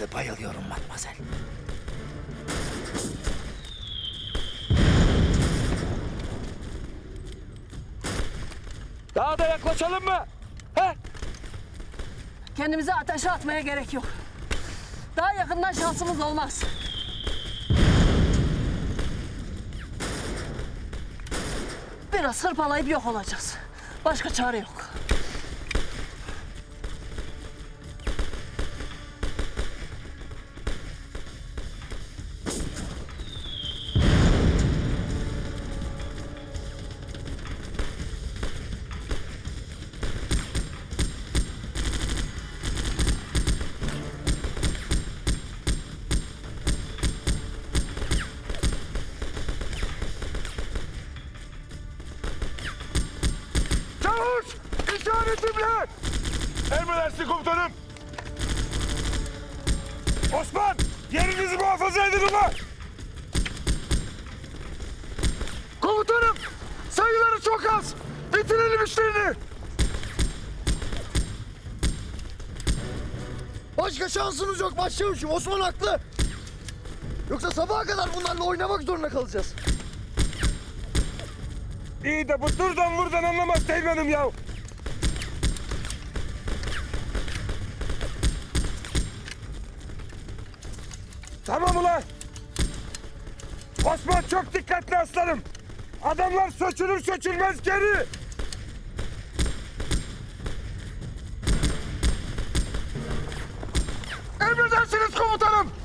hallerinize bayılıyorum matmazel. Daha da yaklaşalım mı? He? Kendimizi ateşe atmaya gerek yok. Daha yakından şansımız olmaz. Biraz hırpalayıp yok olacağız. Başka çare yok. Çavuş! İşaretimle! Emredersin komutanım. Osman! Yerinizi muhafaza edin ulan! Komutanım! Sayıları çok az! Bitirelim işlerini! Başka şansımız yok başçavuşum. Osman haklı. Yoksa sabaha kadar bunlarla oynamak zorunda kalacağız. İyi de bu durdan buradan anlamaz Teğmen'im ya. Tamam ulan. Osman çok dikkatli aslanım. Adamlar söçülür söçülmez geri. Emredersiniz komutanım.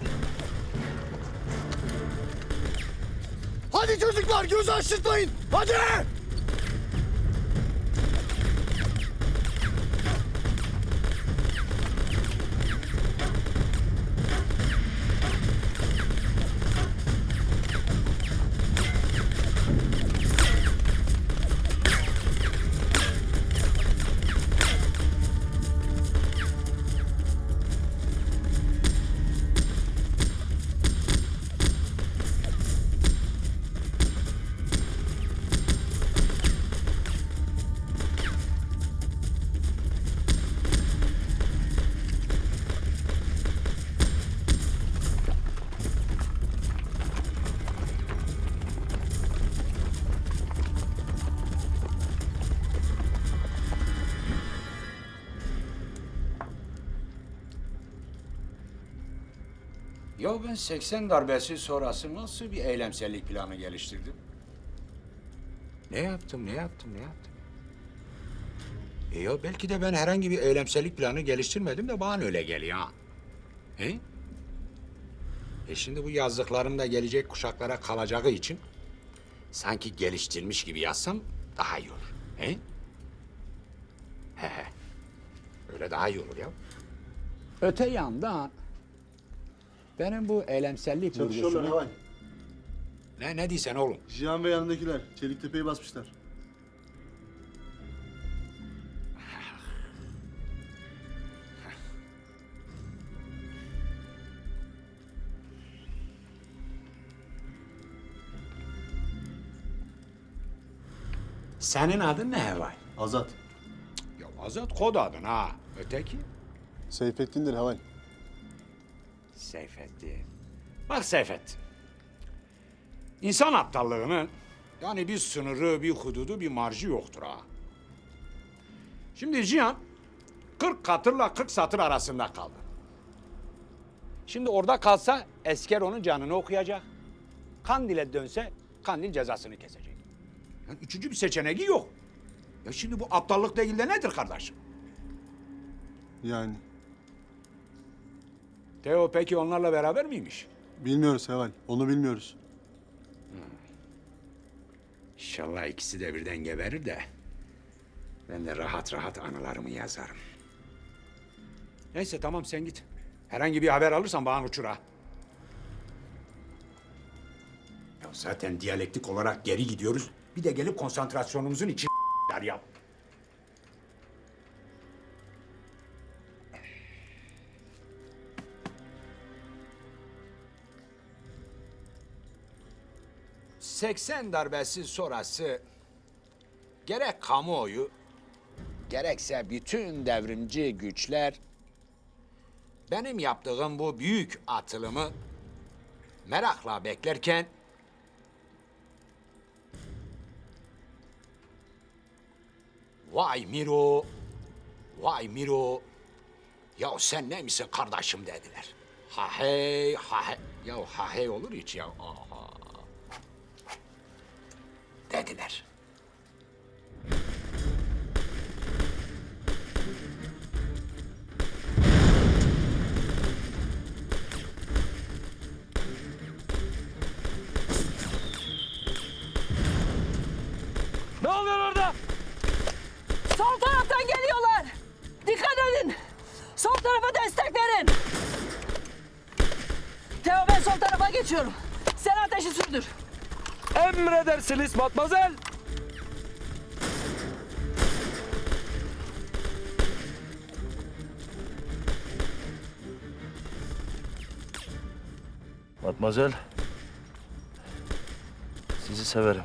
Hadi çocuklar göz açtırmayın. Hadi. Ya ben 80 darbesi sonrası nasıl bir eylemsellik planı geliştirdim? Ne yaptım, ne yaptım, ne yaptım? E ya belki de ben herhangi bir eylemsellik planı geliştirmedim de bana öyle geliyor ha. He? E şimdi bu yazdıklarım da gelecek kuşaklara kalacağı için sanki geliştirmiş gibi yazsam daha iyi olur. He? He he. Öyle daha iyi olur ya. Öte yandan benim bu eylemsellik Çatışıyorlar vurgusunu... Havan. Ne, ne diysen oğlum? Cihan ve yanındakiler Çeliktepe'yi basmışlar. Senin adın ne Heval? Azat. Ya Azat kod adın ha. Öteki? Seyfettin'dir Havan. Seyfettin. Bak Seyfettin. İnsan aptallığının yani bir sınırı, bir hududu, bir marjı yoktur ha. Şimdi Cihan 40 katırla 40 satır arasında kaldı. Şimdi orada kalsa esker onun canını okuyacak. Kandil'e dönse Kandil cezasını kesecek. Yani üçüncü bir seçeneği yok. Ya şimdi bu aptallık değil de nedir kardeşim? Yani. Teo peki onlarla beraber miymiş? Bilmiyoruz Heval. Onu bilmiyoruz. İnşallah ikisi de birden geberir de ben de rahat rahat anılarımı yazarım. Neyse tamam sen git. Herhangi bir haber alırsan bana uçur ha. Ya zaten diyalektik olarak geri gidiyoruz. Bir de gelip konsantrasyonumuzun için yap. 80 darbesi sonrası gerek kamuoyu gerekse bütün devrimci güçler benim yaptığım bu büyük atılımı merakla beklerken Vay Miro, vay Miro. Ya sen ne misin kardeşim dediler. Ha hey, ha hey. Ya ha hey olur hiç ya. Aha. Dediler. Emredersiniz matmazel. Matmazel. Sizi severim.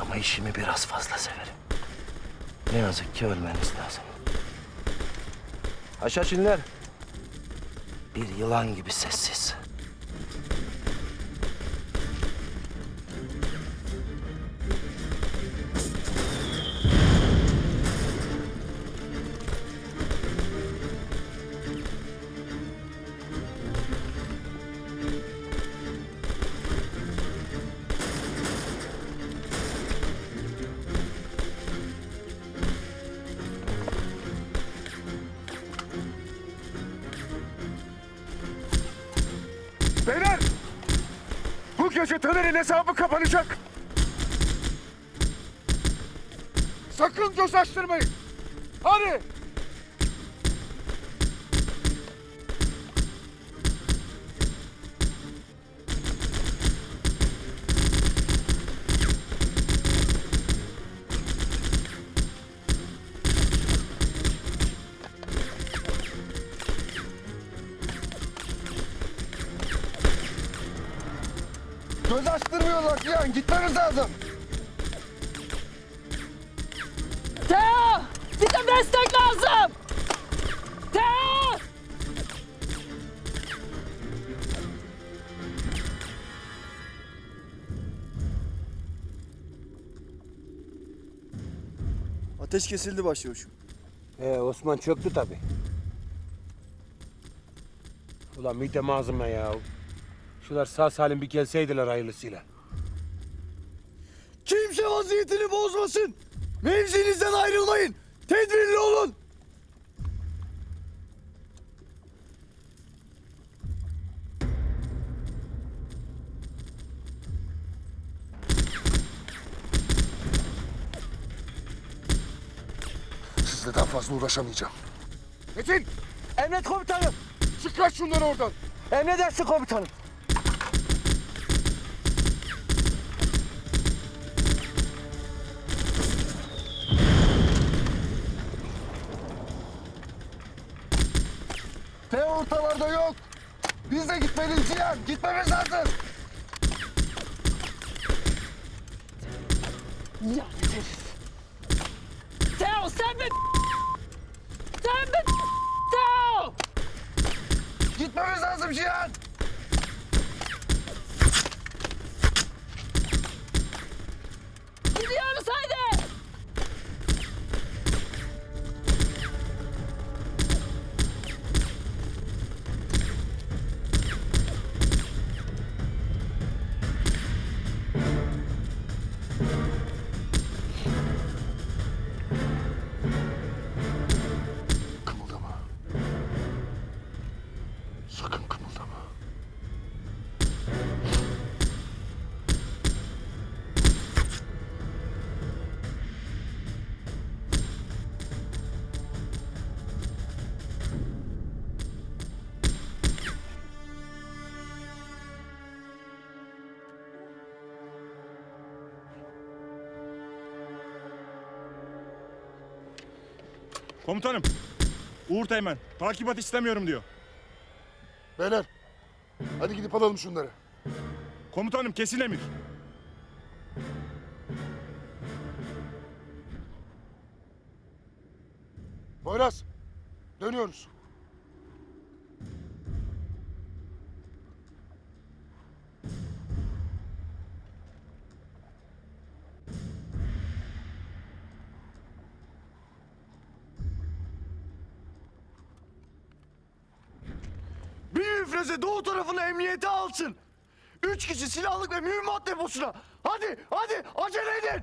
Ama işimi biraz fazla severim. Ne yazık ki ölmeniz lazım. Haşhaşinler. Bir yılan gibi sessiz. Bu gece Taner'in hesabı kapanacak. Sakın göz açtırmayın. Hadi! Falan. Gitmemiz lazım. Teo! Bize destek lazım. Teo! Ateş kesildi başçavuşum. Ee, Osman çöktü tabi. Ulan midem ağzıma ya. Şular sağ salim bir gelseydiler hayırlısıyla. Kimse vaziyetini bozmasın. Mevzinizden ayrılmayın. Tedbirli olun. Sizle daha fazla uğraşamayacağım. Metin! Emret komutanım. Çıkar şunları oradan. Emredersin komutanım. Teo ortalarda yok. Biz de gitmeliyiz Cihan. Gitmemiz lazım. Herif. Teo sen mi? Sen mi? Teo! Gitmemiz lazım Cihan. Komutanım. Uğur Teğmen takipat istemiyorum diyor. Beyler hadi gidip alalım şunları. Komutanım kesin emir. Poyraz dönüyoruz. Tarafını emniyete alsın. Üç kişi silahlık ve mühimmat deposuna. Hadi, hadi acele edin.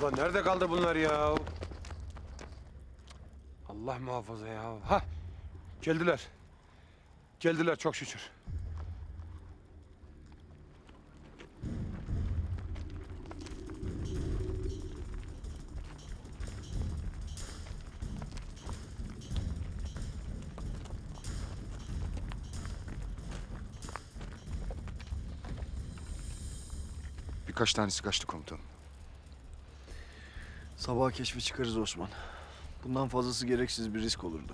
Ulan nerede kaldı bunlar ya? Allah muhafaza ya. Ha geldiler. Geldiler çok şükür. Birkaç tanesi kaçtı komutanım. Sabah keşfe çıkarız Osman. Bundan fazlası gereksiz bir risk olurdu.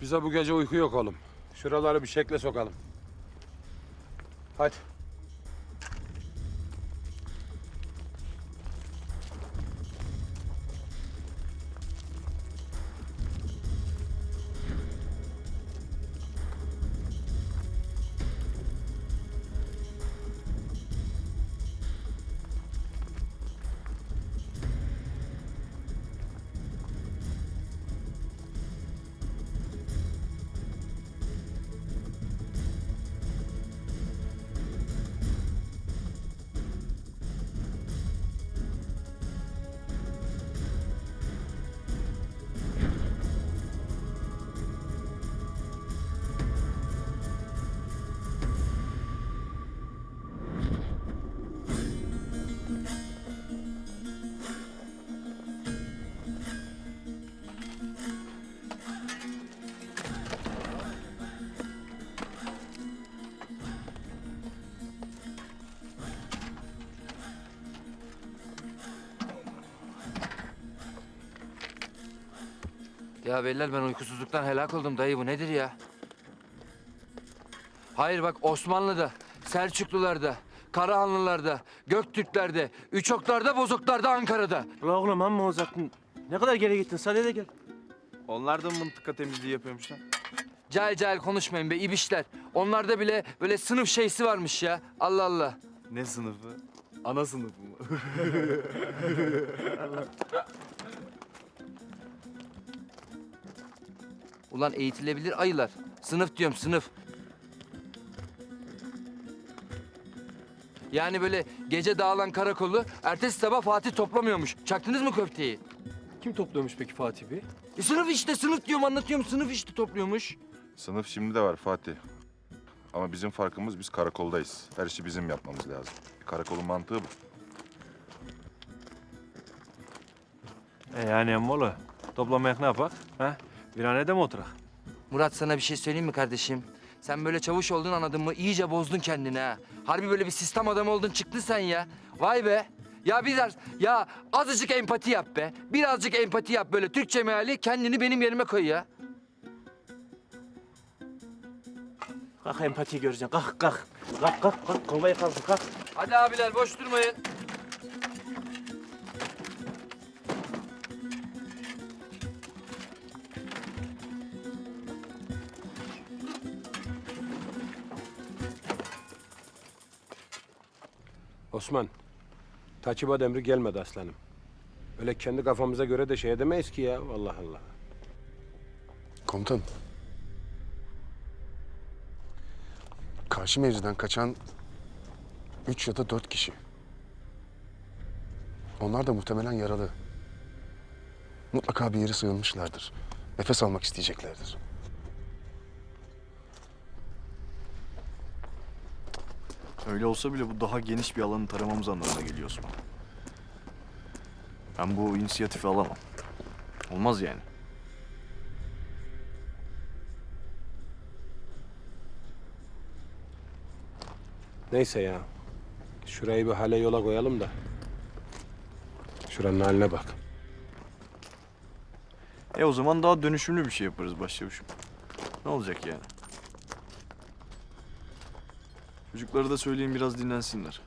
Bize bu gece uyku yok oğlum. Şuraları bir şekle sokalım. Hadi. Ya beyler ben uykusuzluktan helak oldum dayı bu nedir ya? Hayır bak Osmanlı'da, Selçuklular'da, Karahanlılar'da, Göktürkler'de, Üçoklar'da, Bozoklar'da, Ankara'da. Ula oğlum amma uzattın. Ne kadar geri gittin? Sadede gel. Onlar da mıntıka temizliği yapıyormuş lan. Cahil cahil konuşmayın be ibişler. Onlarda bile böyle sınıf şeysi varmış ya. Allah Allah. Ne sınıfı? Ana sınıfı mı? Ulan eğitilebilir ayılar. Sınıf diyorum sınıf. Yani böyle gece dağılan karakolu ertesi sabah Fatih toplamıyormuş. Çaktınız mı köfteyi? Kim topluyormuş peki Fatih Bey? E sınıf işte sınıf diyorum anlatıyorum sınıf işte topluyormuş. Sınıf şimdi de var Fatih. Ama bizim farkımız biz karakoldayız. Her işi bizim yapmamız lazım. Karakolun mantığı bu. E yani emmoğlu. Toplamayak ne yapak? Ha? Viranede mi oturak? Murat sana bir şey söyleyeyim mi kardeşim? Sen böyle çavuş oldun anladın mı? İyice bozdun kendini ha. Harbi böyle bir sistem adamı oldun çıktın sen ya. Vay be. Ya biraz ya azıcık empati yap be. Birazcık empati yap böyle Türkçe meali kendini benim yerime koy ya. Kalk empati göreceksin. Kalk kalk. Kalk kalk kalk. Kolbayı kalk kalk. Hadi abiler boş durmayın. Osman. Taçiba demri gelmedi aslanım. Öyle kendi kafamıza göre de şey edemeyiz ki ya. Allah Allah. Komutanım. Karşı mevziden kaçan üç ya da dört kişi. Onlar da muhtemelen yaralı. Mutlaka bir yere sığınmışlardır. Nefes almak isteyeceklerdir. Öyle olsa bile bu daha geniş bir alanı taramamız anlamına geliyor Osman. Ben bu inisiyatifi alamam. Olmaz yani. Neyse ya. Şurayı bir hale yola koyalım da. Şuranın haline bak. E o zaman daha dönüşümlü bir şey yaparız başçavuşum. Ne olacak yani? Çocuklara da söyleyin biraz dinlensinler.